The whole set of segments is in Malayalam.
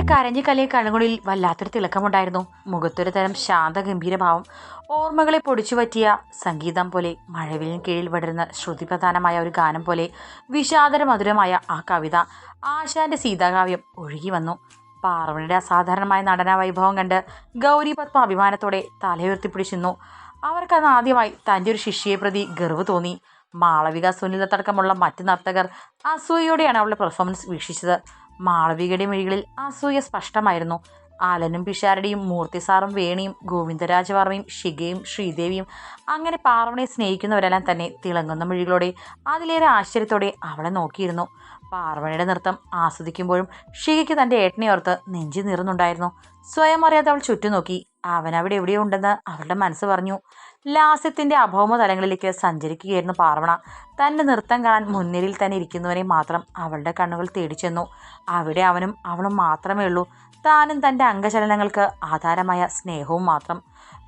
അവളുടെ കരഞ്ഞു കലിയ കണ്ണുകളിൽ വല്ലാത്തൊരു തിളക്കമുണ്ടായിരുന്നു. മുഖത്തൊരു തരം ശാന്ത ഗംഭീരഭാവം ഓർമ്മകളെ പൊടിച്ചു പറ്റിയ സംഗീതം പോലെ മഴവിലിന് കീഴിൽ വിടരുന്ന ശ്രുതിപ്രധാനമായ ഒരു ഗാനം പോലെ വിഷാദര മധുരമായ ആ കവിത ആശാന്റെ സീതാകാവ്യം ഒഴുകി വന്നു. പാർവണിയുടെ അസാധാരണമായ നടന വൈഭവം കണ്ട് ഗൗരി പത്മ അഭിമാനത്തോടെ തലയുയർത്തിപ്പിടിച്ചിരുന്നു. അവർക്കന്ന് ആദ്യമായി തന്റെ ഒരു ശിഷ്യയെ പ്രതി ഗർവ് തോന്നി. മാളവിക സുനിലത്തടക്കമുള്ള മറ്റ് നർത്തകർ അസൂയയോടെയാണ് അവളുടെ പെർഫോമൻസ് വീക്ഷിച്ചത്. മാളവികയുടെ മിഴികളിൽ അസൂയ സ്പഷ്ടമായിരുന്നു. ആലനും പിഷാരടിയും മൂർത്തിസാറും വേണിയും ഗോവിന്ദരാജവർമ്മയും ഷിഗയും ശ്രീദേവിയും അങ്ങനെ പാർവണയെ സ്നേഹിക്കുന്നവരെല്ലാം തന്നെ തിളങ്ങുന്ന മിഴികളോടെ അതിലേറെ ആശ്ചര്യത്തോടെ അവളെ നോക്കിയിരുന്നു. പാർവണയുടെ നൃത്തം ആസ്വദിക്കുമ്പോഴും ഷികയ്ക്ക് തന്റെ ഏട്ടനെ ഓർത്ത് നെഞ്ചി നിറന്നുണ്ടായിരുന്നു സ്വയം അറിയാതെ അവൾ ചുറ്റുനോക്കി അവൻ അവിടെ എവിടെയോ ഉണ്ടെന്ന് അവളുടെ മനസ്സ് പറഞ്ഞു. ലാസ്യത്തിന്റെ അഭൗമ തലങ്ങളിലേക്ക് സഞ്ചരിക്കുകയായിരുന്നു പാർവണ. തന്റെ നൃത്തം കാണാൻ മുൻനിരയിൽ തന്നെ ഇരിക്കുന്നവനെ മാത്രം അവളുടെ കണ്ണുകൾ തേടിച്ചെന്നു അവിടെ അവനും അവളും മാത്രമേ ഉള്ളൂ. താനും തന്റെ അംഗചലനങ്ങൾക്ക് ആധാരമായ സ്നേഹവും മാത്രം.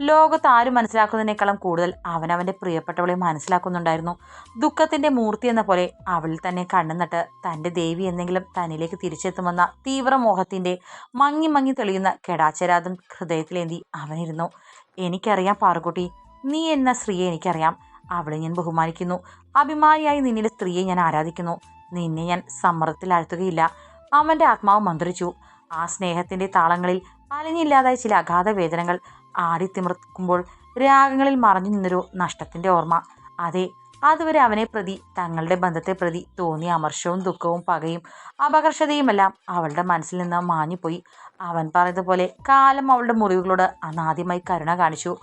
ലോകത്ത് ആരും മനസ്സിലാക്കുന്നതിനേക്കാളും കൂടുതൽ അവനവന്റെ പ്രിയപ്പെട്ടവളെ മനസ്സിലാക്കുന്നുണ്ടായിരുന്നു. ദുഃഖത്തിന്റെ മൂർത്തി എന്ന പോലെ അവളിൽ തന്നെ കണ്ണുനട്ട് തന്റെ ദേവി എന്തെങ്കിലും തന്നിലേക്ക് തിരിച്ചെത്തുമെന്ന തീവ്രമോഹത്തിന്റെ മങ്ങി മങ്ങി തെളിയുന്ന കെടാച്ചരാതം ഹൃദയത്തിലേന്തി അവനിരുന്നു. എനിക്കറിയാം പാറുകുട്ടി നീ എന്ന സ്ത്രീയെ എനിക്കറിയാം. അവളെ ഞാൻ ബഹുമാനിക്കുന്നു. അഭിമാനിയായി നിന്നിലെ സ്ത്രീയെ ഞാൻ ആരാധിക്കുന്നു. നിന്നെ ഞാൻ സമ്മർദ്ദത്തിലാഴ്ത്തുകയില്ല അവന്റെ ആത്മാവ് മന്ത്രിച്ചു. ആ സ്നേഹത്തിന്റെ താളങ്ങളിൽ അലഞ്ഞില്ലാതായ ചില അഗാധ വേദനകൾ ആടിത്തിമിർക്കുമ്പോൾ രാഗങ്ങളിൽ മറഞ്ഞു നിന്നൊരു നഷ്ടത്തിന്റെ ഓർമ്മ. അതെ അതുവരെ അവനെ പ്രതി തങ്ങളുടെ ബന്ധത്തെ പ്രതി തോന്നിയ അമർഷവും ദുഃഖവും പകയും അപകർഷതയുമെല്ലാം അവളുടെ മനസ്സിൽ നിന്ന് മാഞ്ഞുപോയി. അവൻ പറയതുപോലെ കാലം അവളുടെ മുറിവുകളോട് അനാദ്യമായി കരുണ കാണിച്ചു.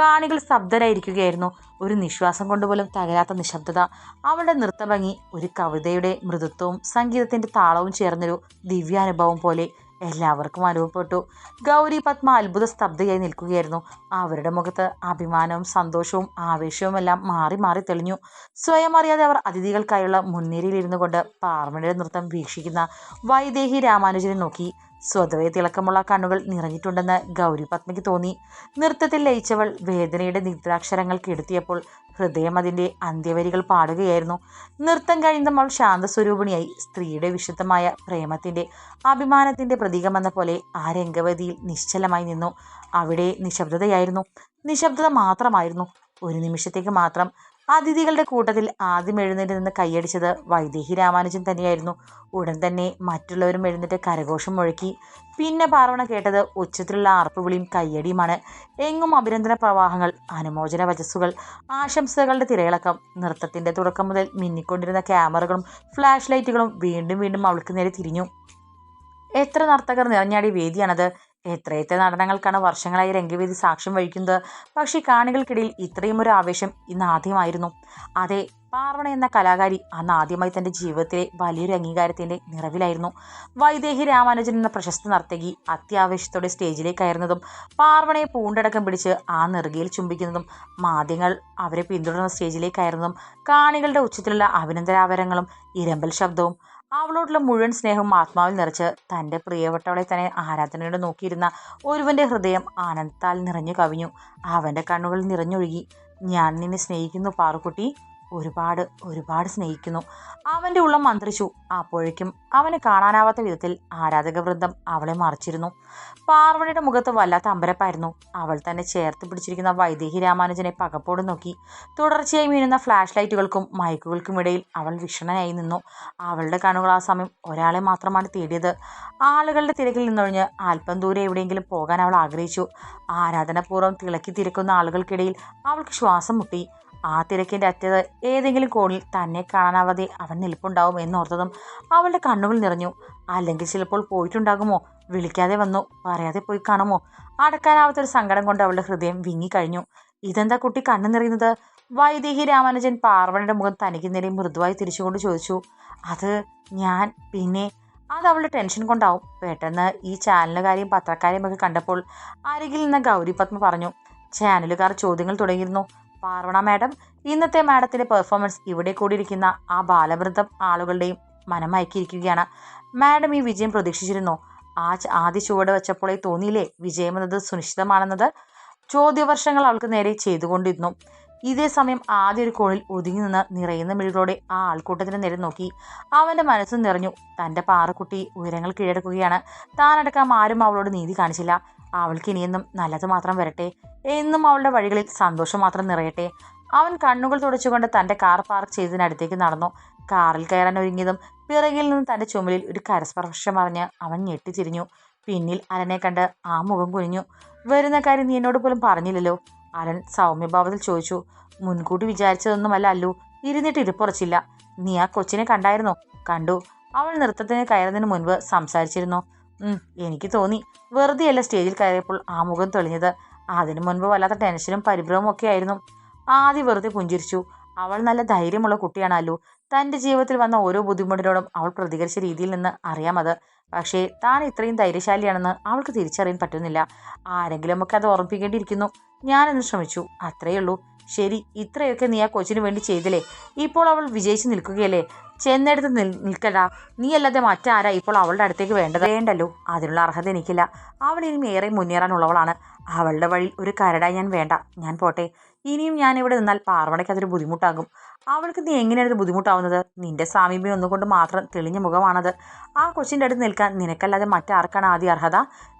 കാണികൾ സ്തബ്ധരായിരിക്കുകയായിരുന്നു ഒരു നിശ്വാസം കൊണ്ടുപോലും തകരാത്ത നിശബ്ദത അവളുടെ നൃത്തഭംഗി ഒരു കവിതയുടെ മൃദുത്വവും സംഗീതത്തിന്റെ താളവും ചേർന്നൊരു ദിവ്യാനുഭവം പോലെ എല്ലാവർക്കും അനുഭവപ്പെട്ടു. ഗൗരി പത്മ അത്ഭുത സ്തബ്ധയായി നിൽക്കുകയായിരുന്നു. അവരുടെ മുഖത്ത് അഭിമാനവും സന്തോഷവും ആവേശവും എല്ലാം മാറി മാറി തെളിഞ്ഞു. സ്വയം അറിയാതെ അവർ അതിഥികൾക്കായുള്ള മുൻനിരയിലിരുന്നു കൊണ്ട് പാർവണിയുടെ നൃത്തം വീക്ഷിക്കുന്ന വൈദേഹി രാമാനുജനെ നോക്കി സ്വതവേ തിളക്കമുള്ള കണ്ണുകൾ നിറഞ്ഞിട്ടുണ്ടെന്ന് ഗൗരി പത്മയ്ക്ക് തോന്നി. നൃത്തത്തിൽ ലയിച്ചവൾ വേദനയുടെ നിദ്രാക്ഷരങ്ങൾ കെടുത്തിയപ്പോൾ ഹൃദയം അതിന്റെ അന്ത്യവരികൾ പാടുകയായിരുന്നു. നൃത്തം കഴിയുമ്പോൾ അവൾ ശാന്തസ്വരൂപിണിയായി സ്ത്രീയുടെ വിശുദ്ധമായ പ്രേമത്തിന്റെ അഭിമാനത്തിന്റെ പ്രതീകമെന്ന പോലെ ആ രംഗവതിയിൽ നിശ്ചലമായി നിന്നു. അവിടെ നിശബ്ദതയായിരുന്നു. നിശബ്ദത മാത്രമായിരുന്നു. ഒരു നിമിഷത്തേക്ക് മാത്രം അതിഥികളുടെ കൂട്ടത്തിൽ ആദ്യം എഴുന്നേറ്റ് നിന്ന് കൈയടിച്ചത് വൈദേഹി രാമാനുജൻ തന്നെയായിരുന്നു. ഉടൻ തന്നെ മറ്റുള്ളവരും എഴുന്നേറ്റ് കരഘോഷം മുഴക്കി. പിന്നെ പാർവണ കേട്ടത് ഉച്ചത്തിലുള്ള ആർപ്പുവിളിയും കയ്യടിയുമാണ്. എങ്ങും അഭിനന്ദന പ്രവാഹങ്ങൾ അനുമോചന വചസ്സുകൾ ആശംസകളുടെ തിരയിളക്കം നൃത്തത്തിന്റെ തുടക്കം മുതൽ മിന്നിക്കൊണ്ടിരുന്ന ക്യാമറകളും ഫ്ലാഷ് ലൈറ്റുകളും വീണ്ടും വീണ്ടും അവൾക്ക് നേരെ തിരിഞ്ഞു. എത്ര നർത്തകർ നിറഞ്ഞാടിയ വേദിയാണത്. എത്രയെത്ര നടനങ്ങൾക്കാണ് വർഷങ്ങളായി രംഗവേദി സാക്ഷ്യം വഹിക്കുന്നത്. പക്ഷേ കാണികൾക്കിടയിൽ ഇത്രയും ഒരു ആവേശം ഇന്ന് ആദ്യമായിരുന്നു. അതെ പാർവണ എന്ന കലാകാരി അന്ന് ആദ്യമായി തന്റെ ജീവിതത്തിലെ വലിയൊരു അംഗീകാരത്തിന്റെ നിറവിലായിരുന്നു. വൈദേഹി രാമാനുജൻ എന്ന പ്രശസ്ത നർത്തകി അത്യാവേശത്തോടെ സ്റ്റേജിലേക്ക് കയറുന്നതും പാർവണയെ പൂണ്ടടക്കം പിടിച്ച് ആ നെറുകയിൽ ചുംബിക്കുന്നതും മാധ്യങ്ങൾ അവരെ പിന്തുടർന്ന സ്റ്റേജിലേക്ക് കയറുന്നതും കാണികളുടെ ഉച്ചത്തിലുള്ള അഭിനന്ദനാവരങ്ങളും ഇരമ്പൽ ശബ്ദവും അവളോടുള്ള മുഴുവൻ സ്നേഹവും ആത്മാവിൽ നിറച്ച് തന്റെ പ്രിയപ്പെട്ടവളെ തന്നെ ആരാധനയോടെ നോക്കിയിരുന്ന ഒരുവന്റെ ഹൃദയം ആനന്ദത്താൽ നിറഞ്ഞു കവിഞ്ഞു. അവന്റെ കണ്ണുകൾ നിറഞ്ഞൊഴുകി. ഞാൻ നിന്നെ സ്നേഹിക്കുന്നു പാറുക്കുട്ടി. ഒരുപാട് ഒരുപാട് സ്നേഹിക്കുന്നു. അവന്റെ ഉള്ളം മന്ത്രിച്ചു. അപ്പോഴേക്കും അവനെ കാണാനാവാത്ത വിധത്തിൽ ആരാധക വൃന്ദം അവളെ മറിച്ചിരുന്നു. പാർവണിയുടെ മുഖത്ത് വല്ലാത്ത അമ്പരപ്പായിരുന്നു. അവൾ തന്നെ ചേർത്ത് പിടിച്ചിരിക്കുന്ന വൈദേഹി രാമാനുജനെ പകപ്പോട് നോക്കി. തുടർച്ചയായി വീഴുന്ന ഫ്ലാഷ് ലൈറ്റുകൾക്കും മൈക്കുകൾക്കും ഇടയിൽ അവൾ വിഷണനായി നിന്നു. അവളുടെ കണ്ണുകൾ ആ സമയം ഒരാളെ മാത്രമാണ് തേടിയത്. ആളുകളുടെ തിരക്കിൽ നിന്നൊഴിഞ്ഞ് അല്പം ദൂരെ എവിടെയെങ്കിലും പോകാൻ അവൾ ആഗ്രഹിച്ചു. ആരാധനാപൂർവം തിളക്കി തിരക്കുന്ന ആളുകൾക്കിടയിൽ അവൾക്ക് ശ്വാസം മുട്ടി. ആ തിരക്കിന്റെ അറ്റത് ഏതെങ്കിലും കോണിൽ തന്നെ കാണാനാവാതെ അവൻ നിൽപ്പുണ്ടാവും എന്നോർത്തതും അവളുടെ കണ്ണുകൾ നിറഞ്ഞു. അല്ലെങ്കിൽ ചിലപ്പോൾ പോയിട്ടുണ്ടാകുമോ? വിളിക്കാതെ വന്നു. പറയാതെ പോയി കാണുമോ? അടക്കാനാവാത്തൊരു സങ്കടം കൊണ്ട് അവളുടെ ഹൃദയം വിങ്ങിക്കഴിഞ്ഞു. ഇതെന്താ കുട്ടി കണ്ണു നിറയുന്നത്? വൈദേഹി രാമാനുജൻ പാർവണയുടെ മുഖം തനിക്ക് നേരെ മൃദുവായി തിരിച്ചുകൊണ്ട് ചോദിച്ചു. അത് ഞാൻ പിന്നെ അത് അവളുടെ ടെൻഷൻ കൊണ്ടാവും. പെട്ടെന്ന് ഈ ചാനലുകാരെയും പത്രക്കാരെയും ഒക്കെ കണ്ടപ്പോൾ അരികിൽ നിന്ന് ഗൗരി പത്മ പറഞ്ഞു. ചാനലുകാർ ചോദ്യങ്ങൾ തുടങ്ങിയിരുന്നു. പാർവണ മാഡം ഇന്നത്തെ മാഡത്തിന്റെ പെർഫോമൻസ് ഇവിടെ കൂടിയിരിക്കുന്ന ആ ബാലവൃദ്ധം ആളുകളുടെയും മനമയക്കിയിരിക്കുകയാണ് മാഡം ഈ വിജയം പ്രതീക്ഷിച്ചിരുന്നു? ആ ആദ്യ ചുവട് വെച്ചപ്പോഴേ തോന്നിയില്ലേ? വിജയമെന്നത് സുനിശ്ചിതമാണെന്നത്? ചോദ്യവർഷങ്ങൾ അവൾക്ക് നേരെ ചെയ്തുകൊണ്ടിരുന്നു. ഇതേ സമയം ആദ്യ ഒരു കോളിൽ ഒതുങ്ങി നിന്ന് നിറയുന്ന മിഴികളോടെ ആ ആൾക്കൂട്ടത്തിന് നേരെ നോക്കി. അവന്റെ മനസ്സ് നിറഞ്ഞു. തന്റെ പാറക്കുട്ടി ഉയരങ്ങൾ കീഴടക്കുകയാണ്. താനടക്കം ആരും അവളോട് നീതി കാണിച്ചില്ല. അവൾക്ക് ഇനിയെന്നും നല്ലത് മാത്രം വരട്ടെ. എന്നും അവളുടെ വഴികളിൽ സന്തോഷം മാത്രം നിറയട്ടെ. അവൻ കണ്ണുകൾ തുടച്ചുകൊണ്ട് തന്റെ കാർ പാർക്ക് ചെയ്തതിനടുത്തേക്ക് നടന്നു. കാറിൽ കയറാൻ ഒരുങ്ങിയതും പിറകിൽ നിന്ന് തന്റെ ചുമലിൽ ഒരു കരസ്പർശം അറിഞ്ഞ് അവൻ ഞെട്ടിത്തിരിഞ്ഞു. പിന്നിൽ അലനെ കണ്ട് ആ മുഖം കുനിഞ്ഞു. വരുന്ന കാര്യം നീ എന്നോട് പോലും പറഞ്ഞില്ലല്ലോ. അലൻ സൗമ്യഭാവത്തിൽ ചോദിച്ചു മുൻകൂട്ടി വിചാരിച്ചതൊന്നുമല്ല അല്ലു. ഇരുന്നിട്ട് ഇരിപ്പുറച്ചില്ല. നീ ആ കൊച്ചിനെ കണ്ടായിരുന്നോ? കണ്ടു. അവൾ നൃത്തത്തിന് കയറുന്നതിന് മുൻപ് സംസാരിച്ചിരുന്നു. എനിക്ക് തോന്നി. വെറുതെയല്ല സ്റ്റേജിൽ കയറിയപ്പോൾ ആ മുഖം തെളിഞ്ഞത്. അതിനു മുൻപ് വല്ലാത്ത ടെൻഷനും പരിഭ്രമവും ഒക്കെ ആയിരുന്നു. ആദ്യം വെറുതെ പുഞ്ചിരിച്ചു. അവൾ നല്ല ധൈര്യമുള്ള കുട്ടിയാണല്ലോ തന്റെ ജീവിതത്തിൽ വന്ന ഓരോ ബുദ്ധിമുട്ടിനോടും അവൾ പ്രതികരിച്ച രീതിയിൽ നിന്ന് അറിയാമത് പക്ഷേ താൻ ഇത്രയും ധൈര്യശാലിയാണെന്ന് അവൾക്ക് തിരിച്ചറിയാൻ പറ്റുന്നില്ല. ആരെങ്കിലും ഒക്കെ അത് ഓർമ്മിപ്പിക്കേണ്ടിയിരിക്കുന്നു ഞാനെന്ന് ശ്രമിച്ചു. അത്രയേ ഉള്ളൂ. ശരി ഇത്രയൊക്കെ നീ ആ കൊച്ചിന് വേണ്ടി ചെയ്തില്ലേ? ഇപ്പോൾ അവൾ വിജയിച്ച് നിൽക്കുകയല്ലേ? ചെന്നെടുത്ത് നിൽ നിൽക്കടാ നീ അല്ലാതെ മറ്റാരാ ഇപ്പോൾ അവളുടെ അടുത്തേക്ക് വേണ്ടത്? വേണ്ടല്ലോ. അതിനുള്ള അർഹത എനിക്കില്ല. അവൾ ഇനിയും ഏറെ മുന്നേറാനുള്ളവളാണ്. അവളുടെ വഴി ഒരു കരടായി ഞാൻ വേണ്ട. ഞാൻ പോട്ടെ. ഇനിയും ഞാൻ ഇവിടെ നിന്നാൽ പാർവണയ്ക്ക് അതൊരു ബുദ്ധിമുട്ടാകും. അവൾക്ക് നീ എങ്ങനെയാണ് ഇത് ബുദ്ധിമുട്ടാവുന്നത്? നിന്റെ സാമീപ്യം ഒന്നുകൊണ്ട് മാത്രം തെളിഞ്ഞ മുഖമാണത്. ആ കൊച്ചിന്റെ അടുത്ത് നിൽക്കാൻ നിനക്കല്ലാതെ മറ്റാർക്കാണ് ആദ്യ അർഹത?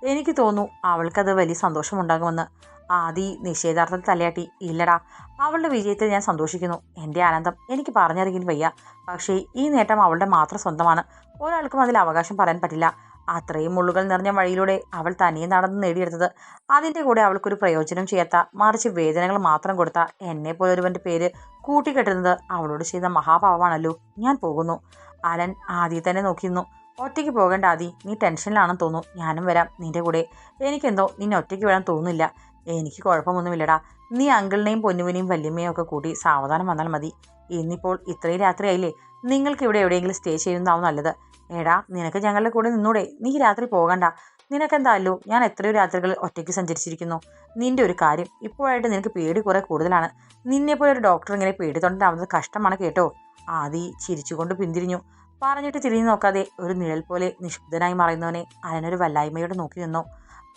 എനിക്ക് തോന്നുന്നു അവൾക്കത് വലിയ സന്തോഷമുണ്ടാകുമെന്ന്. ആദി നിഷേധാർത്ഥത്തിൽ തലയാട്ടി. ഇല്ലടാ അവളുടെ വിജയത്തിൽ ഞാൻ സന്തോഷിക്കുന്നു. എന്റെ ആനന്ദം എനിക്ക് പറഞ്ഞറിയിക്കാൻ വയ്യ. പക്ഷേ ഈ നേട്ടം അവളുടെ മാത്രം സ്വന്തമാണ്. ഒരാൾക്കും അതിൽ അവകാശം പറയാൻ പറ്റില്ല. അത്രയും മുള്ളുകൾ നിറഞ്ഞ വഴിയിലൂടെ അവൾ തനിയെ നടന്ന് നേടിയെടുത്തത്. അതിന്റെ കൂടെ അവൾക്കൊരു പ്രയോജനം ചെയ്യാത്ത മറിച്ച് വേദനകൾ മാത്രം കൊടുത്ത എന്നെ പോലൊരുവന്റെ പേര് കൂട്ടിക്കെട്ടുന്നത് അവളോട് ചെയ്ത മഹാഭാവമാണല്ലോ ഞാൻ പോകുന്നു. അലൻ ആദ്യം തന്നെ നോക്കിയിരുന്നു. ഒറ്റയ്ക്ക് പോകേണ്ട ആദി നീ ടെൻഷനിലാണെന്ന് തോന്നുന്നു. ഞാനും വരാം നിന്റെ കൂടെ. എനിക്കെന്തോ നിന്നെ ഒറ്റയ്ക്ക് വരാൻ തോന്നുന്നില്ല. എനിക്ക് കുഴപ്പമൊന്നുമില്ലടാ. നീ അങ്കിളിനെയും പൊന്നുവിനെയും വല്യമ്മയും ഒക്കെ കൂട്ടി സാവധാനം വന്നാൽ മതി. ഇന്നിപ്പോൾ ഇത്രയും രാത്രിയായില്ലേ? നിങ്ങൾക്ക് ഇവിടെ എവിടെയെങ്കിലും സ്റ്റേ ചെയ്യുന്നതാവും നല്ലത്. എടാ നിനക്ക് ഞങ്ങളുടെ കൂടെ നിന്നൂടെ. നീ രാത്രി പോകണ്ട. നിനക്കെന്താല്ലോ ഞാൻ എത്രയോ രാത്രികൾ ഒറ്റയ്ക്ക് സഞ്ചരിച്ചിരിക്കുന്നു. നിന്റെ ഒരു കാര്യം ഇപ്പോഴായിട്ട് നിനക്ക് പേടി കുറെ കൂടുതലാണ്. നിന്നെപ്പോലെ ഒരു ഡോക്ടർ ഇങ്ങനെ പേടി തൊണ്ടാവുന്നത് കഷ്ടമാണ് കേട്ടോ. ആദി ചിരിച്ചുകൊണ്ട് പിന്തിരിഞ്ഞു. പറഞ്ഞിട്ട് തിരിഞ്ഞു നോക്കാതെ ഒരു നിഴൽ പോലെ നിഷ്പുതനായി മറയുന്നവനെ അലനൊരു വല്ലായ്മയോടെ നോക്കി നിന്നു.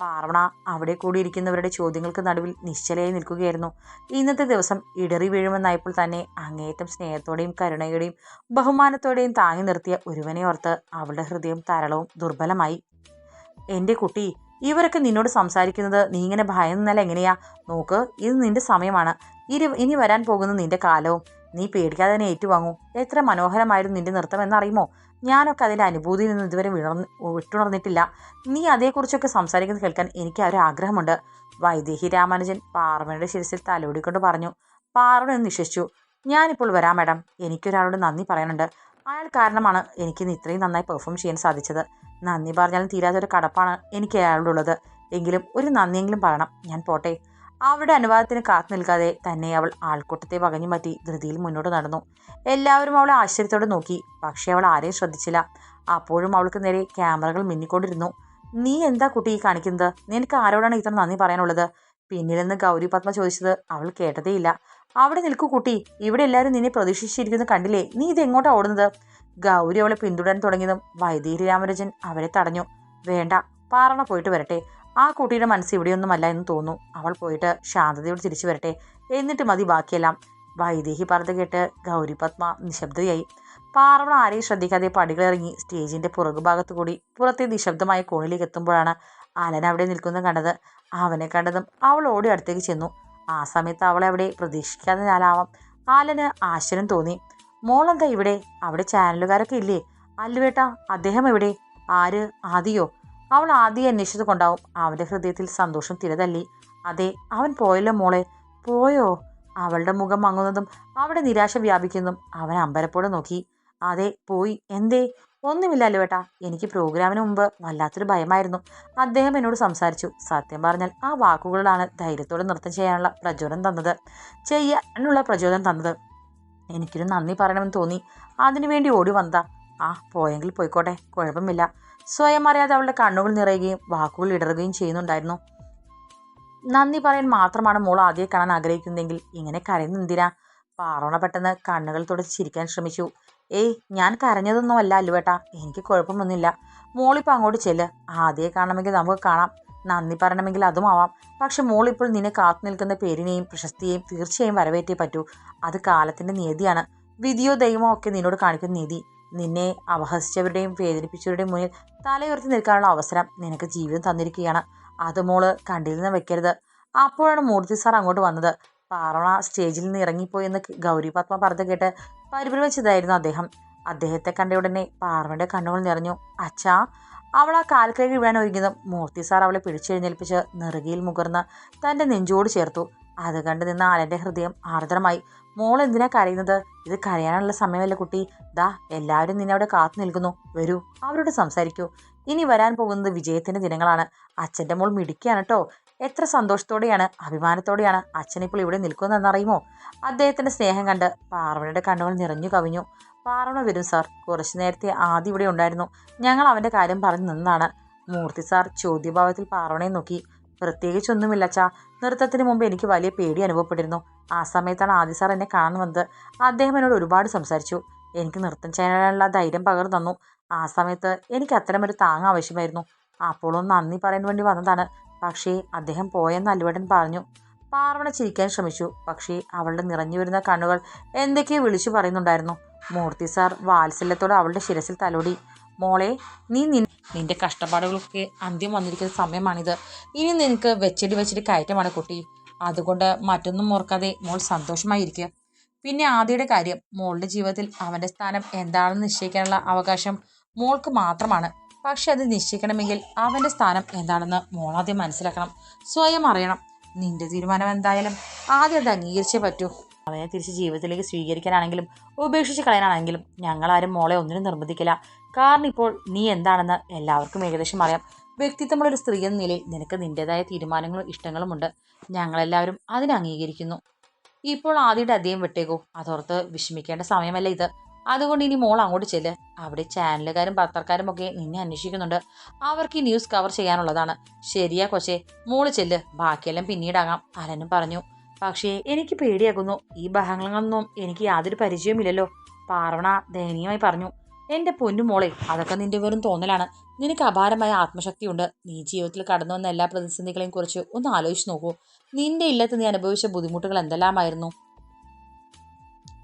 പാർവണ അവിടെ കൂടിയിരിക്കുന്നവരുടെ ചോദ്യങ്ങൾക്ക് നടുവിൽ നിശ്ചലയായി നിൽക്കുകയായിരുന്നു. ഇന്നത്തെ ദിവസം ഇടറി വീഴുമെന്നായപ്പോൾ തന്നെ അങ്ങേയറ്റം സ്നേഹത്തോടെയും കരുണയുടെയും ബഹുമാനത്തോടെയും താങ്ങി നിർത്തിയ ഒരുവനെ ഓർത്ത് അവളുടെ ഹൃദയം തരളവും ദുർബലമായി. എന്റെ കുട്ടി ഇവരൊക്കെ നിന്നോട് സംസാരിക്കുന്നത് നീ ഇങ്ങനെ ഭയന്നല്ല എങ്ങനെയാ? നോക്ക് ഇത് നിന്റെ സമയമാണ്. ഇരു ഇനി വരാൻ പോകുന്ന നിന്റെ കാലവും. നീ പേടിക്കാതെ തന്നെ ഏറ്റുവാങ്ങൂ. എത്ര മനോഹരമായിരുന്നു നിന്റെ നൃത്തം എന്നറിയുമോ? ഞാനൊക്കെ അതിന്റെ അനുഭൂതിയിൽ നിന്ന് ഇതുവരെ വിണർന്ന് വിട്ടുണർന്നിട്ടില്ല. നീ അതേക്കുറിച്ചൊക്കെ സംസാരിക്കുന്നത് കേൾക്കാൻ എനിക്ക് ഒരു ആഗ്രഹമുണ്ട്. വൈദേഹി രാമാനുജൻ പാർവണയുടെ ശിരസിൽ തലോടിക്കൊണ്ട് പറഞ്ഞു. പാർവണ എന്ന് നിശ്വസിച്ചു. ഞാനിപ്പോൾ വരാം മാഡം. എനിക്കൊരാളോട് നന്ദി പറയാനുണ്ട്. അയാൾ കാരണമാണ് എനിക്ക് ഇന്ന് ഇത്രയും നന്നായി പെർഫോം ചെയ്യാൻ സാധിച്ചത്. നന്ദി പറഞ്ഞാലും തീരാത്തൊരു കടപ്പാണ് എനിക്ക് അയാളോടുള്ളത്. എങ്കിലും ഒരു നന്ദിയെങ്കിലും പറയണം. ഞാൻ പോട്ടെ. അവരുടെ അനുവാദത്തിന് കാത്തു നിൽക്കാതെ തന്നെ അവൾ ആൾക്കൂട്ടത്തെ വകഞ്ഞു മാറ്റി ധൃതിയിൽ മുന്നോട്ട് നടന്നു. എല്ലാവരും അവളെ ആശ്ചര്യത്തോടെ നോക്കി. പക്ഷേ അവൾ ആരെയും ശ്രദ്ധിച്ചില്ല. അപ്പോഴും അവൾക്ക് നേരെ ക്യാമറകൾ മിന്നിക്കൊണ്ടിരുന്നു. നീ എന്താ കുട്ടി ഈ കാണിക്കുന്നത്? നിനക്ക് ആരോടാണ് ഇത്ര നന്ദി പറയാനുള്ളത്? പിന്നിൽ നിന്ന് ഗൗരി പത്മ ചോദിച്ചത് അവൾ കേട്ടതേയില്ല. അവിടെ നിൽക്കൂ കുട്ടി. ഇവിടെ എല്ലാവരും നിന്നെ പ്രതീക്ഷിച്ചിരിക്കുന്നത് കണ്ടില്ലേ? നീ ഇത് എങ്ങോട്ടാണ് ഓടുന്നത്? ഗൗരി അവളെ പിന്തുടരാൻ തുടങ്ങിയതും വൈദേഹി രാമരാജൻ അവരെ തടഞ്ഞു. വേണ്ട. പാറണ പോയിട്ട് വരട്ടെ. ആ കുട്ടിയുടെ മനസ്സ് ഇവിടെയൊന്നുമല്ല എന്ന് തോന്നുന്നു. അവൾ പോയിട്ട് ശാന്തതയോട് തിരിച്ചു വരട്ടെ. എന്നിട്ട് മതി ബാക്കിയെല്ലാം. വൈദേഹി പറഞ്ഞത് കേട്ട് ഗൗരിപത്മ നിശബ്ദയായി. പാർവണ ആരെയും ശ്രദ്ധിക്കാതെ പടികളിറങ്ങി സ്റ്റേജിന്റെ പുറകുഭാഗത്തു കൂടി പുറത്തെ നിശബ്ദമായ കോണിലേക്ക് എത്തുമ്പോഴാണ് അലൻ അവിടെ നിൽക്കുന്നത് കണ്ടത്. അവനെ കണ്ടതും അവൾ ഓടി അടുത്തേക്ക് ചെന്നു. ആ സമയത്ത് അവളെ അവിടെ പ്രതീക്ഷിക്കാതെ ഞാനാവാം. ആലന് ആശ്ചര്യം തോന്നി. മോളെന്താ ഇവിടെ? അവിടെ ചാനലുകാരൊക്കെ ഇല്ലേ? അല്ലുവേട്ട അദ്ദേഹം എവിടെ? ആര്? ആദിയോ? അവൾ ആദ്യം അന്വേഷിച്ചത് കൊണ്ടാവും. അവന്റെ ഹൃദയത്തിൽ സന്തോഷം തിരതല്ലി. അതെ അവൻ പോയല്ലോ മോളെ. പോയോ? അവളുടെ മുഖം മങ്ങുന്നതും അവിടെ നിരാശ വ്യാപിക്കുന്നതും അവൻ അമ്പരപ്പോടെ നോക്കി. അതെ പോയി. എന്തേ? ഒന്നുമില്ലല്ലോ ഏട്ടാ. എനിക്ക് പ്രോഗ്രാമിന് മുമ്പ് വല്ലാത്തൊരു ഭയമായിരുന്നു. അദ്ദേഹം എന്നോട് സംസാരിച്ചു. സത്യം പറഞ്ഞാൽ ആ വാക്കുകളാണ് ധൈര്യത്തോടെ നൃത്തം ചെയ്യാനുള്ള പ്രചോദനം തന്നത്. ചെയ്യാനുള്ള പ്രചോദനം തന്നത്. എനിക്കൊരു നന്ദി പറയണമെന്ന് തോന്നി. അതിനുവേണ്ടി ഓടി വന്നതാ. ആ പോയെങ്കിൽ പോയിക്കോട്ടെ. കുഴപ്പമില്ല. സ്വയം അറിയാതെ അവളുടെ കണ്ണുകൾ നിറയുകയും വാക്കുകൾ ഇടറുകയും ചെയ്യുന്നുണ്ടായിരുന്നു. നന്ദി പറയാൻ മാത്രമാണ് മോൾ ആദ്യം കാണാൻ ആഗ്രഹിക്കുന്നതെങ്കിൽ ഇങ്ങനെ കരയുന്ന എന്തിനാ? പാറോണ പെട്ടെന്ന് കണ്ണുകൾ തുടച്ച് ചിരിക്കാൻ ശ്രമിച്ചു. ഏയ് ഞാൻ കരഞ്ഞതൊന്നും അല്ല അല്ലുവേട്ടാ എനിക്ക് കുഴപ്പമൊന്നുമില്ല. മോളിപ്പോൾ അങ്ങോട്ട് ചെല്ല്. ആദ്യം കാണണമെങ്കിൽ നമുക്ക് കാണാം. നന്ദി പറയണമെങ്കിൽ ആവാം. പക്ഷെ മോളിപ്പോൾ നിന്നെ കാത്തു നിൽക്കുന്ന പേരിനെയും പ്രശസ്തിയെയും തീർച്ചയായും വരവേറ്റേ പറ്റൂ. അത് കാലത്തിന്റെ നീതിയാണ് വിധിയോ ദൈവമോ ഒക്കെ നിന്നോട് കാണിക്കുന്ന നീതി. നിന്നെ അപഹസിച്ചവരുടെയും വേദനിപ്പിച്ചവരുടെയും മുന്നിൽ തലയുയർത്തി നിൽക്കാനുള്ള അവസരം നിനക്ക് ജീവിതം തന്നിരിക്കുകയാണ്. അത് മോൾ കണ്ടിൽ നിന്ന് വെക്കരുത്. അപ്പോഴാണ് മൂർത്തി സാർ അങ്ങോട്ട് വന്നത്. പാറവണ സ്റ്റേജിൽ നിന്ന് ഇറങ്ങിപ്പോയെന്ന് ഗൗരി പത്മ പറഞ്ഞു കേട്ട് പരിഭ്രമിച്ചതായിരുന്നു അദ്ദേഹം. അദ്ദേഹത്തെ കണ്ട ഉടനെ പാർവയുടെ കണ്ണുകൾ നിറഞ്ഞു. അച്ഛാ അവൾ ആ കാൽക്കൈ വീഴാൻ ഒരുങ്ങിയതും മൂർത്തി സാർ അവളെ പിടിച്ചെഴുന്നേൽപ്പിച്ച് നെറുകയിൽ മുകർന്ന് തന്റെ നെഞ്ചോട് ചേർത്തു. അത് കണ്ട് നിന്ന ആലന്റെ ഹൃദയം ആർദ്രമായി. മോൾ എന്തിനാ കരയുന്നത്? ഇത് കരയാനുള്ള സമയമല്ല കുട്ടി. ദാ എല്ലാവരും നിന്നെ അവിടെ കാത്തു നിൽക്കുന്നു. വരൂ അവരോട് സംസാരിക്കൂ. ഇനി വരാൻ പോകുന്നത് വിജയത്തിന്റെ ദിനങ്ങളാണ്. അച്ഛന്റെ മോൾ മിടിക്കുകയാണ് കേട്ടോ എത്ര സന്തോഷത്തോടെയാണ് അഭിമാനത്തോടെയാണ് അച്ഛനിപ്പോൾ ഇവിടെ നിൽക്കുന്നതെന്നറിയുമോ? അദ്ദേഹത്തിന്റെ സ്നേഹം കണ്ട് പാർവണയുടെ കണ്ണുകൾ നിറഞ്ഞു കവിഞ്ഞു. പാർവണ വരും സാർ. കുറച്ചു നേരത്തെ ആദ്യം ഇവിടെ ഉണ്ടായിരുന്നു. ഞങ്ങൾ അവന്റെ കാര്യം പറഞ്ഞു നിന്നതാണ് മൂർത്തി സാർ ചോദ്യഭാവത്തിൽ പാർവണയെ നോക്കി. പ്രത്യേകിച്ചൊന്നുമില്ല അച്ഛാ നൃത്തത്തിന് മുമ്പ് എനിക്ക് വലിയ പേടി അനുഭവപ്പെട്ടിരുന്നു. ആ സമയത്താണ് ആദ്യ സാർ എന്നെ കാണാൻ വന്നത്. അദ്ദേഹം എന്നോട് ഒരുപാട് സംസാരിച്ചു. എനിക്ക് നൃത്തം ചെയ്യാനുള്ള ധൈര്യം പകർന്നു തന്നു. ആ സമയത്ത് എനിക്ക് അത്തരമൊരു താങ് ആവശ്യമായിരുന്നു. ഒന്ന് നന്ദി പറയാൻ വേണ്ടി വന്നതാണ്. പക്ഷേ അദ്ദേഹം പോയെന്ന് അല്ലുവേട്ടൻ പറഞ്ഞു. പാർവണ ചിരിക്കാൻ ശ്രമിച്ചു. പക്ഷേ അവളുടെ നിറഞ്ഞു വരുന്ന കണ്ണുകൾ എന്തൊക്കെയോ വിളിച്ചു പറയുന്നുണ്ടായിരുന്നു. മൂർത്തി സാർ വാത്സല്യത്തോടെ അവളുടെ ശിരസിൽ തലോടി. മോളെ നീ നിന്റെ കഷ്ടപ്പാടുകൾക്ക് അന്ത്യം വന്നിരിക്കുന്ന സമയമാണിത്. ഇനി നിനക്ക് വെച്ചടി വെച്ചിട്ട് കയറ്റമാണ് കുട്ടി. അതുകൊണ്ട് മറ്റൊന്നും ഓർക്കാതെ മോൾ സന്തോഷമായിരിക്കുക. പിന്നെ ആദ്യയുടെ കാര്യം മോളുടെ ജീവിതത്തിൽ അവന്റെ സ്ഥാനം എന്താണെന്ന് നിശ്ചയിക്കാനുള്ള അവകാശം മോൾക്ക് മാത്രമാണ്. പക്ഷെ അത് നിശ്ചയിക്കണമെങ്കിൽ അവന്റെ സ്ഥാനം എന്താണെന്ന് മോൾ ആദ്യം മനസ്സിലാക്കണം. സ്വയം അറിയണം. നിന്റെ തീരുമാനം എന്തായാലും ആദ്യം അത് അംഗീകരിച്ചേ പറ്റൂ. അവനെ തിരിച്ച് ജീവിതത്തിലേക്ക് സ്വീകരിക്കാനാണെങ്കിലും ഉപേക്ഷിച്ച് കളയാനാണെങ്കിലും ഞങ്ങളാരും മോളെ ഒന്നിനും നിർബന്ധിക്കില്ല. കാരണം ഇപ്പോൾ നീ എന്താണെന്ന് എല്ലാവർക്കും ഏകദേശം അറിയാം. വ്യക്തിത്വമുള്ള ഒരു സ്ത്രീ എന്ന നിലയിൽ നിനക്ക് നിന്റേതായ തീരുമാനങ്ങളും ഇഷ്ടങ്ങളും ഉണ്ട്. ഞങ്ങളെല്ലാവരും അതിനെ അംഗീകരിക്കുന്നു. ഇപ്പോൾ ആദ്യയുടെ അധികം വിട്ടേക്കോ. അതോർത്ത് വിഷമിക്കേണ്ട സമയമല്ല ഇത്. അതുകൊണ്ട് ഇനി മോൾ അങ്ങോട്ട് ചെല്ല്. അവിടെ ചാനലുകാരും പത്രക്കാരും ഒക്കെ നിന്നെ അന്വേഷിക്കുന്നുണ്ട്. അവർക്ക് ഈ ന്യൂസ് കവർ ചെയ്യാനുള്ളതാണ്. ശരിയാ കൊച്ചേ മോൾ ചെല്ല്. ബാക്കിയെല്ലാം പിന്നീടാകാം. അലനും പറഞ്ഞു. പക്ഷേ എനിക്ക് പേടിയാകുന്നു. ഈ ബഹളങ്ങളൊന്നും എനിക്ക് യാതൊരു പരിചയമില്ലല്ലോ പാർവണ ദയനീയമായി പറഞ്ഞു എന്റെ പൊന്നു മോളെ അതൊക്കെ നിന്റെ വെറും തോന്നലാണ്. നിനക്ക് അപാരമായ ആത്മശക്തിയുണ്ട്. നീ ജീവിതത്തിൽ കടന്നു വന്ന എല്ലാ പ്രതിസന്ധികളെയും കുറിച്ച് ഒന്ന് ആലോചിച്ച് നോക്കൂ. നിന്റെ ഇല്ലത്ത് നീ അനുഭവിച്ച ബുദ്ധിമുട്ടുകൾ എന്തെല്ലാമായിരുന്നു?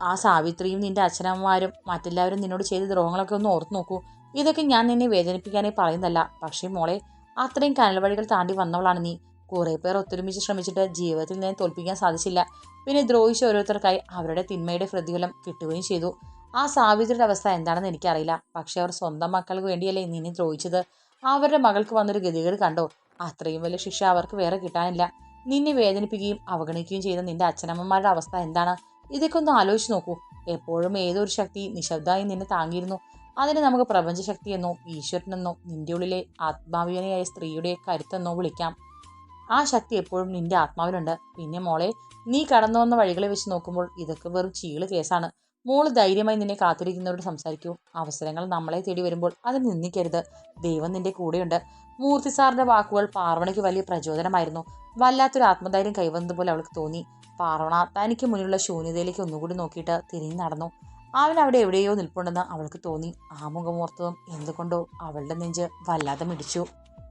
ആ സാവിത്രിയും നിന്റെ അച്ഛനമ്മമാരും മറ്റെല്ലാവരും നിന്നോട് ചെയ്ത ദ്രോഹങ്ങളൊക്കെ ഒന്ന് ഓർത്തു നോക്കൂ. ഇതൊക്കെ ഞാൻ നിന്നെ വേദനിപ്പിക്കാനേ പറയുന്നതല്ല. പക്ഷേ മോളെ അത്രയും കനൽവഴികൾ താണ്ടി വന്നവളാണ് നീ. കുറേ പേർ ഒത്തൊരുമിച്ച് ശ്രമിച്ചിട്ട് ജീവിതത്തിൽ നിന്ന് തോൽപ്പിക്കാൻ സാധിച്ചില്ല. പിന്നെ ദ്രോഹിച്ച ഓരോരുത്തർക്കായി അവരുടെ തിന്മയുടെ പ്രതിഫലം കിട്ടുകയും ചെയ്തു. ആ സാവിത്രിയുടെ അവസ്ഥ എന്താണെന്ന് എനിക്കറിയില്ല. പക്ഷെ അവർ സ്വന്തം മക്കൾക്ക് വേണ്ടിയല്ലേ നിന്നെ ദ്രോഹിച്ചത്? അവരുടെ മകൾക്ക് വന്നൊരു ഗതികേട് കണ്ടോ? അത്രയും വലിയ ശിക്ഷ അവർക്ക് വേറെ കിട്ടാനില്ല. നിന്നെ വേദനിപ്പിക്കുകയും അവഗണിക്കുകയും ചെയ്ത നിന്റെ അച്ഛനമ്മമാരുടെ അവസ്ഥ എന്താണ്? ഇതൊക്കെ ഒന്ന് ആലോചിച്ച് നോക്കൂ. എപ്പോഴും ഏതൊരു ശക്തി നിശബ്ദമായി നിന്നെ താങ്ങിയിരുന്നു? അതിനെ നമുക്ക് പ്രപഞ്ചശക്തിയെന്നോ ഈശ്വരനെന്നോ നിന്റെ ഉള്ളിലെ ആത്മാവിയനയായ സ്ത്രീയുടെ കരുത്തെന്നോ വിളിക്കാം. ആ ശക്തി എപ്പോഴും നിന്റെ ആത്മാവിലുണ്ട്. പിന്നെ മോളെ നീ കടന്നു വന്ന വഴികളെ വെച്ച് നോക്കുമ്പോൾ ഇതൊക്കെ വെറും ചീൾ കേസാണ്. മോൾ ധൈര്യമായി നിന്നെ കാത്തിരിക്കുന്നവരോട് സംസാരിക്കൂ. അവസരങ്ങൾ നമ്മളെ തേടി വരുമ്പോൾ അത് നിന്ദിക്കരുത്. ദൈവം നിന്റെ കൂടെയുണ്ട്. മൂർത്തി സാറിന്റെ വാക്കുകൾ പാർവണയ്ക്ക് വലിയ പ്രചോദനമായിരുന്നു. വല്ലാത്തൊരു ആത്മധൈര്യം കൈവന്നതുപോലെ അവൾക്ക് തോന്നി. പാർവണ തനിക്ക് മുന്നിലുള്ള ശൂന്യതയിലേക്ക് ഒന്നുകൂടി നോക്കിയിട്ട് തിരിഞ്ഞു നടന്നു. അവൻ അവിടെ എവിടെയോ നിൽപ്പുണ്ടെന്ന് അവൾക്ക് തോന്നി. ആ മുഖമോർത്തതും എന്തുകൊണ്ടോ അവളുടെ നെഞ്ച് വല്ലാതെ മിടിച്ചു.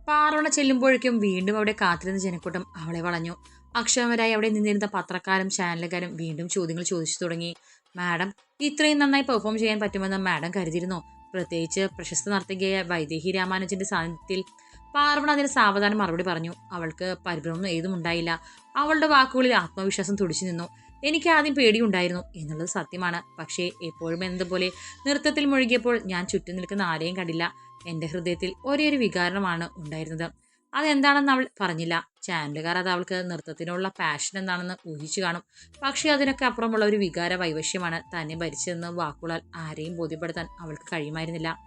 പാറവണ ചെല്ലുമ്പോഴേക്കും വീണ്ടും അവിടെ കാത്തിരുന്ന ജനക്കൂട്ടം അവളെ വളഞ്ഞു. അക്ഷമരായി അവിടെ നിന്നിരുന്ന പത്രക്കാരും ചാനലുകാരും വീണ്ടും ചോദ്യങ്ങൾ ചോദിച്ചു തുടങ്ങി. മാഡം ഇത്രയും നന്നായി പെർഫോം ചെയ്യാൻ പറ്റുമെന്ന് മാഡം കരുതിയിരുന്നു. പ്രത്യേകിച്ച് പ്രശസ്ത നർത്തകിയായ വൈദേഹി രാമാനുജന്റെ സാന്നിധ്യത്തിൽ പാർവണ അതിന് സാവധാനം മറുപടി പറഞ്ഞു. അവൾക്ക് പരിഭ്രമം ഏതും ഉണ്ടായില്ല. അവളുടെ വാക്കുകളിൽ ആത്മവിശ്വാസം തുടിച്ചു നിന്നു. എനിക്ക് ആദ്യം പേടിയുണ്ടായിരുന്നു എന്നുള്ളത് സത്യമാണ്. പക്ഷേ എപ്പോഴും എന്നതുപോലെ നൃത്തത്തിൽ മുഴുകിയപ്പോൾ ഞാൻ ചുറ്റും നിൽക്കുന്ന ആരെയും കണ്ടില്ല. എന്റെ ഹൃദയത്തിൽ ഒരേ ഒരു വികാരമാണ് ഉണ്ടായിരുന്നത്. അതെന്താണെന്ന് അവൾ പറഞ്ഞില്ല. ചാനലുകാർ അത് അവൾക്ക് നൃത്തത്തിനുള്ള പാഷൻ എന്താണെന്ന് ഊഹിച്ചു കാണും. പക്ഷേ അതിനൊക്കെ അപ്പുറമുള്ള ഒരു വികാര വൈവശ്യമാണ് തന്നെ ഭരിച്ചതെന്ന് വാക്കുകളാൽ ആരെയും ബോധ്യപ്പെടുത്താൻ അവൾക്ക് കഴിയുമായിരുന്നില്ല.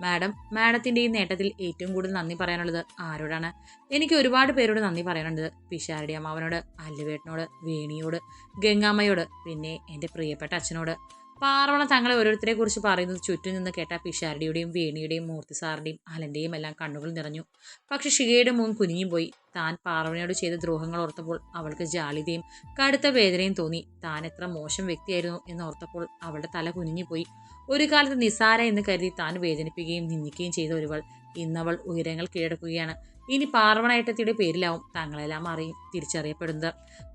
മാഡം മാഡത്തിന്റെ ഈ നേട്ടത്തിൽ ഏറ്റവും കൂടുതൽ നന്ദി പറയാനുള്ളത് ആരോടാണ്? എനിക്ക് ഒരുപാട് പേരോട് നന്ദി പറയാനുണ്ട്. പിഷാരടി അമ്മാവനോട് അല്ലുവേട്ടനോട് വേണിയോട് ഗംഗാമ്മയോട് പിന്നെ എന്റെ പ്രിയപ്പെട്ട അച്ഛനോട്. പാർവണ തങ്ങളെ ഓരോരുത്തരെ കുറിച്ച് പറയുന്നത് ചുറ്റും നിന്ന് കേട്ട പിഷാരടിയുടെയും വേണിയുടെയും മൂർത്തി സാറിന്റെയും അലന്റെയും എല്ലാം കണ്ണുകൾ നിറഞ്ഞു. പക്ഷെ ഷികയുടെ മുൻ കുനിഞ്ഞു പോയി. താൻ പാർവണയോട് ചെയ്ത ദ്രോഹങ്ങൾ ഓർത്തപ്പോൾ അവൾക്ക് ജാളിതയും കടുത്ത വേദനയും തോന്നി. താൻ എത്ര മോശം വ്യക്തിയായിരുന്നു എന്നോർത്തപ്പോൾ അവളുടെ തല കുനിഞ്ഞുപോയി ഒരു കാലത്ത് നിസാര എന്ന് കരുതി താൻ വേദനിപ്പിക്കുകയും നിന്ദിക്കുകയും ചെയ്ത ഒരുവൾ ഇന്നവൾ ഉയരങ്ങൾ കീഴടക്കുകയാണ്. ഇനി പാർവണേട്ടത്തിയുടെ പേരിലാവും തങ്ങളെല്ലാം അറിയും തിരിച്ചറിയപ്പെടുന്നത്.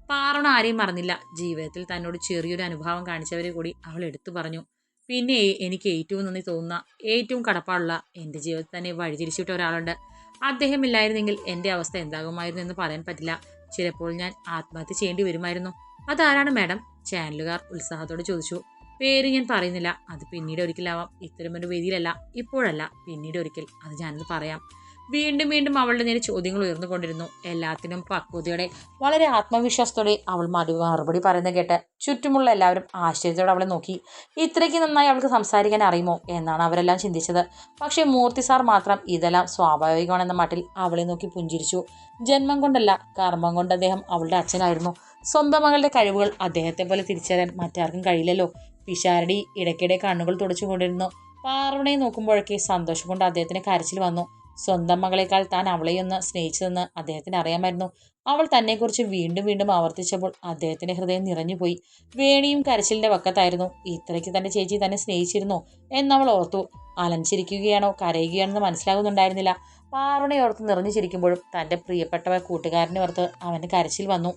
പാർവണ ആരെയും മറന്നില്ല. ജീവിതത്തിൽ തന്നോട് ചെറിയൊരു അനുഭവം കാണിച്ചവരെ കൂടി അവൾ എടുത്തു പറഞ്ഞു. പിന്നെ എനിക്ക് ഏറ്റവും നന്ദി തോന്നുന്ന ഏറ്റവും കടപ്പാടുള്ള എന്റെ ജീവിതത്തിൽ തന്നെ വഴിതിരിച്ചിട്ട ഒരാളുണ്ട്. അദ്ദേഹം ഇല്ലായിരുന്നെങ്കിൽ എന്റെ അവസ്ഥ എന്താകുമായിരുന്നു എന്ന് പറയാൻ പറ്റില്ല. ചിലപ്പോൾ ഞാൻ ആത്മഹത്യ ചെയ്യേണ്ടി വരുമായിരുന്നു. അതാരാണ് മാഡം? ചാനലുകാർ ഉത്സാഹത്തോടെ ചോദിച്ചു. പേര് ഞാൻ പറയുന്നില്ല. അത് പിന്നീട് ഒരിക്കലാവാം. ഇത്തരമൊരു വേദിയിലല്ല. ഇപ്പോഴല്ല. പിന്നീട് ഒരിക്കൽ. അത് ഞാനത് പറയാം. വീണ്ടും വീണ്ടും അവളുടെ നേരെ ചോദ്യങ്ങൾ ഉയർന്നുകൊണ്ടിരുന്നു. എല്ലാത്തിനും പക്വതയോടെ വളരെ ആത്മവിശ്വാസത്തോടെ അവൾ മറു മറുപടി പറയുന്നത് കേട്ട് ചുറ്റുമുള്ള എല്ലാവരും ആശ്ചര്യത്തോടെ അവളെ നോക്കി. ഇത്രയ്ക്ക് നന്നായി അവൾക്ക് സംസാരിക്കാൻ അറിയുമോ എന്നാണ് അവരെല്ലാം ചിന്തിച്ചത്. പക്ഷേ മൂർത്തി സാർ മാത്രം ഇതെല്ലാം സ്വാഭാവികമാണെന്ന മട്ടിൽ അവളെ നോക്കി പുഞ്ചിരിച്ചു. ജന്മം കൊണ്ടല്ല കർമ്മം കൊണ്ട് അദ്ദേഹം അവളുടെ അച്ഛനായിരുന്നു. സ്വന്തം മകളുടെ കഴിവുകൾ അദ്ദേഹത്തെ പോലെ തിരിച്ചറിയാൻ മറ്റാർക്കും കഴിയില്ലല്ലോ. പിഷാരടി ഇടയ്ക്കിടെ കണ്ണുകൾ തുടച്ചുകൊണ്ടിരുന്നു. പാർവണയെ നോക്കുമ്പോഴൊക്കെ സന്തോഷം കൊണ്ട് അദ്ദേഹത്തിന് കരച്ചിൽ വന്നു. സ്വന്തം മകളെക്കാൾ താൻ അവളെയൊന്ന് സ്നേഹിച്ചതെന്ന് അദ്ദേഹത്തിന് അറിയാമായിരുന്നു. അവൾ തന്നെക്കുറിച്ച് വീണ്ടും വീണ്ടും ആവർത്തിച്ചപ്പോൾ അദ്ദേഹത്തിന്റെ ഹൃദയം നിറഞ്ഞുപോയി. വേണിയും കരച്ചിലിന്റെ വക്കത്തായിരുന്നു. ഇത്രയ്ക്ക് തന്റെ ചേച്ചി തന്നെ സ്നേഹിച്ചിരുന്നു എന്നവൾ ഓർത്തു. അലഞ്ചിരിക്കുകയാണോ കരയുകയാണെന്ന് മനസ്സിലാകുന്നുണ്ടായിരുന്നില്ല. പാറുണയോർത്ത് നിറഞ്ഞു ചിരിക്കുമ്പോഴും തന്റെ പ്രിയപ്പെട്ടവ കൂട്ടുകാരനെ ഓർത്ത് അവന്റെ കരച്ചിൽ വന്നു.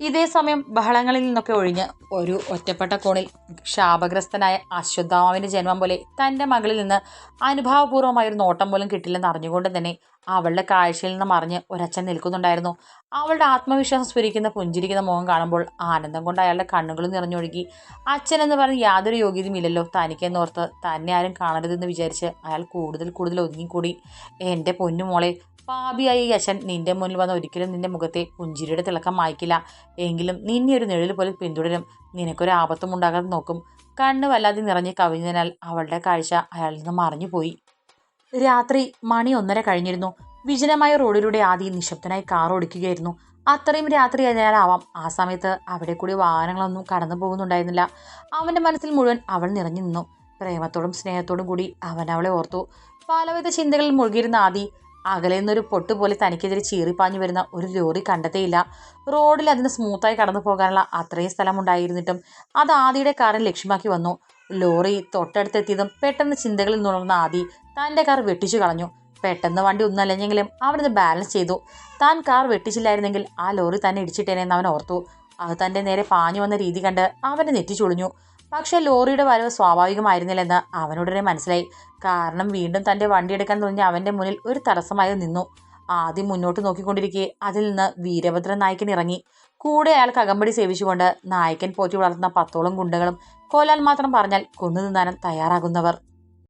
ഇതേ സമയം ബഹളങ്ങളിൽ നിന്നൊക്കെ ഒഴിഞ്ഞ് ഒരു ഒറ്റപ്പെട്ട കോണിൽ ശാപഗ്രസ്തനായ അശ്വത്ഥാമാവിന്റെ ജന്മം പോലെ തന്റെ മകളിൽ നിന്ന് അനുഭാവപൂർവമായ ഒരു നോട്ടം പോലും കിട്ടില്ലെന്ന് അറിഞ്ഞുകൊണ്ട് തന്നെ അവളുടെ കാഴ്ചയിൽ നിന്ന് മറിഞ്ഞ് ഒരച്ഛൻ നിൽക്കുന്നുണ്ടായിരുന്നു. അവളുടെ ആത്മവിശ്വാസം സ്ഫുരിക്കുന്ന പുഞ്ചിരിക്കുന്ന മുഖം കാണുമ്പോൾ ആനന്ദം കൊണ്ട് അയാളുടെ കണ്ണുകൾ നിറഞ്ഞൊഴുകി. അച്ഛൻ എന്ന് പറഞ്ഞ് യാതൊരു യോഗ്യതയും ഇല്ലല്ലോ തനിക്കെന്നോർത്ത് തന്നെ ആരും കാണരുതെന്ന് വിചാരിച്ച് അയാൾ കൂടുതൽ കൂടുതൽ ഒതുങ്ങിക്കൂടി. എന്റെ പൊന്നുമോളെ പാപിയായി യശൻ നിന്റെ മുന്നിൽ വന്ന ഒരിക്കലും നിന്റെ മുഖത്തെ പുഞ്ചിരിയുടെ തിളക്കം മായ്ക്കില്ല. എങ്കിലും നിന്നെ ഒരു നിഴൽ പോലെ പിന്തുടരും. നിനക്കൊരു ആപത്തും ഉണ്ടാകാതെ നോക്കും. കണ്ണ് വല്ലാതെ നിറഞ്ഞ് കവിഞ്ഞതിനാൽ അവളുടെ കാഴ്ച അയാളിൽ നിന്ന് മറിഞ്ഞുപോയി രാത്രി മണി ഒന്നര കഴിഞ്ഞിരുന്നു. വിജനമായ റോഡിലൂടെ ആദ്യം നിശബ്ദനായി കാർ ഓടിക്കുകയായിരുന്നു. അത്രയും രാത്രി കഴിഞ്ഞാലാവാം ആ സമയത്ത് അവിടെ കൂടി വാഹനങ്ങളൊന്നും കടന്നു പോകുന്നുണ്ടായിരുന്നില്ല. അവന്റെ മനസ്സിൽ മുഴുവൻ അവൾ നിറഞ്ഞു നിന്നു. പ്രേമത്തോടും സ്നേഹത്തോടും കൂടി അവൻ അവളെ ഓർത്തു. പലവിധ ചിന്തകളിൽ മുഴുകിയിരുന്ന ആദി അകലെ നിന്നൊരു പൊട്ടുപോലെ തനിക്കെതിരെ ചീറിപ്പാഞ്ഞു വരുന്ന ഒരു ലോറി കണ്ടെത്തിയില്ല. റോഡിൽ അതിന് സ്മൂത്തായി കടന്നു പോകാനുള്ള അത്രയും സ്ഥലമുണ്ടായിരുന്നിട്ടും അത് ആദിയുടെ കാറിൽ ലക്ഷ്യമാക്കി വന്നു. ലോറി തൊട്ടടുത്തെത്തിയതും പെട്ടെന്ന് ചിന്തകളിൽ നുണർന്ന ആദി തന്റെ കാർ വെട്ടിച്ചു കളഞ്ഞു. പെട്ടെന്ന് വണ്ടി ഒന്നല്ലെങ്കിലും അവനത് ബാലൻസ് ചെയ്തു. താൻ കാർ വെട്ടിച്ചില്ലായിരുന്നെങ്കിൽ ആ ലോറി തന്നെ ഇടിച്ചിട്ടേനെന്ന് അവൻ ഓർത്തു. അത് തന്റെ നേരെ പാഞ്ഞു വന്ന രീതി കണ്ട് അവന്റെ നെറ്റിച്ചുളിഞ്ഞു പക്ഷേ ലോറിയുടെ വരവ് സ്വാഭാവികമായിരുന്നില്ലെന്ന് അവനുടനെ മനസ്സിലായി. കാരണം വീണ്ടും തന്റെ വണ്ടി എടുക്കാൻ തോന്നിയ അവന്റെ മുന്നിൽ ഒരു തടസ്സമായി നിന്നു. ആദ്യം മുന്നോട്ട് നോക്കിക്കൊണ്ടിരിക്കെ അതിൽ നിന്ന് വീരഭദ്രൻ നായ്ക്കൻ ഇറങ്ങി. കൂടെ അയാൾക്ക് അകമ്പടി സേവിച്ചുകൊണ്ട് നായകൻ പോറ്റി വളർത്തുന്ന പത്തോളം ഗുണ്ടകളും കൊല്ലാൻ മാത്രം പറഞ്ഞാൽ കൊന്നു നിന്നാനും തയ്യാറാകുന്നവർ.